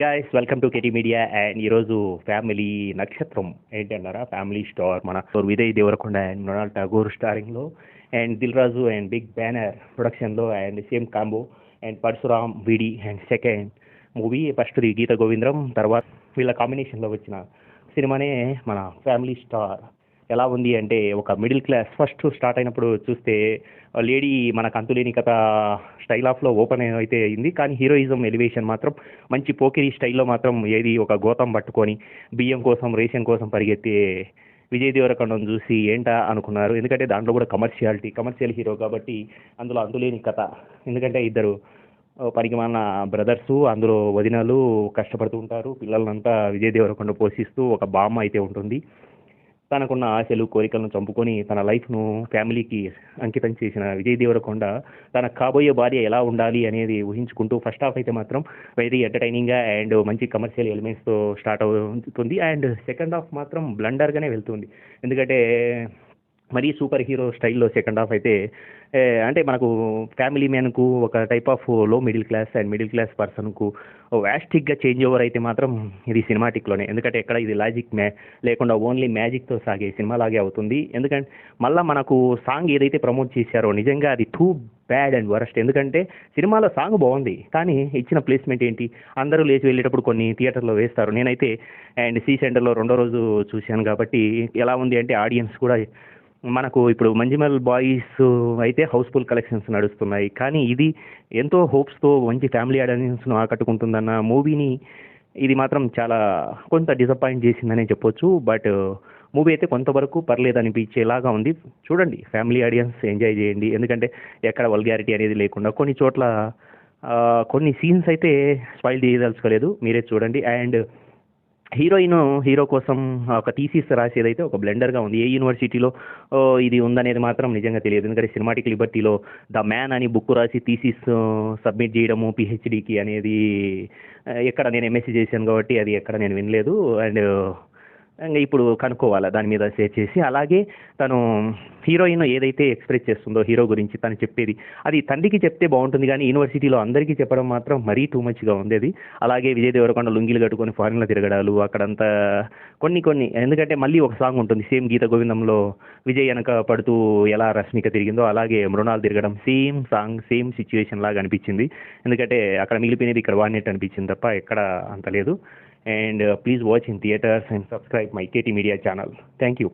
Guys welcome to KT media and ఈరోజు family నక్షత్రం ఏంటన్నారా? ఫ్యామిలీ స్టార్ మన Vijay Deverakonda and Mrunal Thakur స్టారింగ్లో and Dil Raju and big banner ప్రొడక్షన్లో and same combo and Parasuram VD and second movie first Geetha Govindam తర్వాత వీళ్ళ కాంబినేషన్లో వచ్చిన సినిమానే మన ఫ్యామిలీ స్టార్ ఎలా ఉంది అంటే ఒక మిడిల్ క్లాస్ ఫస్ట్ స్టార్ట్ అయినప్పుడు చూస్తే లేడీ మనకు అంతులేని కథ స్టైల్ ఆఫ్లో ఓపెన్ అయితే అయింది. కానీ హీరోయిజం ఎలివేషన్ మాత్రం మంచి పోకిరి స్టైల్లో మాత్రం ఏది ఒక గోతం పట్టుకొని బియ్యం కోసం రేషన్ కోసం పరిగెత్తే విజయ్ దేవరకొండను చూసి ఏంటా అనుకున్నారు. ఎందుకంటే దాంట్లో కూడా కమర్షియాలిటీ కమర్షియల్ హీరో కాబట్టి అందులో అంతులేని కథ. ఎందుకంటే ఇద్దరు పరిగమాన బ్రదర్స్ అందులో వదినలు కష్టపడుతూ ఉంటారు. పిల్లలంతా విజయ్ దేవరకొండ పోషిస్తూ ఒక బామ్మ అయితే ఉంటుంది. తనకున్న ఆశలు కోరికలను చంపుకొని తన లైఫ్ను ఫ్యామిలీకి అంకితం చేసిన విజయ్ దేవరకొండ తన కాబోయే భార్య ఎలా ఉండాలి అనేది ఊహించుకుంటూ ఫస్ట్ హాఫ్ అయితే మాత్రం వెరీ ఎంటర్టైనింగ్గా అండ్ మంచి కమర్షియల్ ఎలిమెంట్స్తో స్టార్ట్ అవుతుంది. అండ్ సెకండ్ హాఫ్ మాత్రం బ్లండర్గానే వెళ్తుంది. ఎందుకంటే మరీ సూపర్ హీరో స్టైల్లో సెకండ్ హాఫ్ అయితే అంటే మనకు ఫ్యామిలీ మ్యాన్కు ఒక టైప్ ఆఫ్లో middle class and middle class పర్సన్కు వ్యాస్టిక్గా చేంజ్ ఓవర్ అయితే మాత్రం ఇది సినిమాటిక్లోనే ఎందుకంటే ఎక్కడ ఇది లాజిక్ మ్యా లేకుండా ఓన్లీ మ్యాజిక్తో సాగే సినిమా లాగే అవుతుంది. ఎందుకంటే మళ్ళీ మనకు సాంగ్ ఏదైతే ప్రమోట్ చేశారో నిజంగా అది టూ బ్యాడ్ అండ్ వరస్ట్ ఎందుకంటే సినిమాలో సాంగ్ బాగుంది కానీ ఇచ్చిన ప్లేస్మెంట్ ఏంటి? అందరూ లేచి వెళ్ళేటప్పుడు కొన్ని థియేటర్లో వేస్తారు. నేనైతే అండ్ సి సెంటర్లో రెండో రోజు చూశాను కాబట్టి ఎలా ఉంది అంటే ఆడియన్స్ కూడా మనకు ఇప్పుడు మంజిమల్ బాయ్స్ అయితే హౌస్ఫుల్ కలెక్షన్స్ నడుస్తున్నాయి. కానీ ఇది ఎంతో హోప్స్తో మంచి ఫ్యామిలీ ఆడియన్స్ను ఆకట్టుకుంటుందన్న మూవీని ఇది మాత్రం చాలా కొంత డిసప్పాయింట్ చేసిందనే చెప్పొచ్చు. బట్ మూవీ అయితే కొంతవరకు పర్లేదు అనిపించేలాగా ఉంది. చూడండి ఫ్యామిలీ ఆడియన్స్ ఎంజాయ్ చేయండి. ఎందుకంటే ఎక్కడ వల్గారిటీ అనేది లేకుండా కొన్ని చోట్ల కొన్ని సీన్స్ అయితే స్పైల్ చేయదలుచుకోలేదు. మీరే చూడండి. అండ్ హీరోయిన్ హీరో కోసం ఒక థీసిస్ రాసేదైతే ఒక బ్లెండర్గా ఉంది. ఏ యూనివర్సిటీలో ఇది ఉందనేది మాత్రం నిజంగా తెలియదు. ఎందుకంటే సినిమాటిక్ లిబర్టీలో ద మ్యాన్ అని బుక్ రాసి థీసిస్ సబ్మిట్ చేయడము పిహెచ్డికి అనేది ఎక్కడ నేను ఎంఎస్సీ చేశాను కాబట్టి అది ఎక్కడ నేను వినలేదు. అండ్ ఇప్పుడు కనుక్కోవాలి? దాని మీద సేవ్ చేసి అలాగే తను హీరోయిన్ ఏదైతే ఎక్స్ప్రెస్ చేస్తుందో హీరో గురించి తను చెప్పేది అది తండ్రికి చెప్తే బాగుంటుంది కానీ యూనివర్సిటీలో అందరికీ చెప్పడం మాత్రం మరీ టూ మచ్గా ఉండేది అలాగే విజయ్ దేవరకొండ లుంగిలు కట్టుకొని ఫారెన్లో తిరగడాలు అక్కడంతా కొన్ని కొన్ని ఎందుకంటే మళ్ళీ ఒక సాంగ్ ఉంటుంది సేమ్ గీత గోవిందంలో విజయ్ వెనక పడుతూ ఎలా రష్మిక తిరిగిందో అలాగే మృణాలు తిరగడం సేమ్ సాంగ్ సేమ్ సిచ్యువేషన్ లాగా అనిపించింది. ఎందుకంటే అక్కడ మిగిలిపోయినది ఇక్కడ వాడినట్టు అనిపించింది తప్ప ఎక్కడ అంత లేదు. and uh, please watch in theaters and subscribe my KT Media channel. Thank you.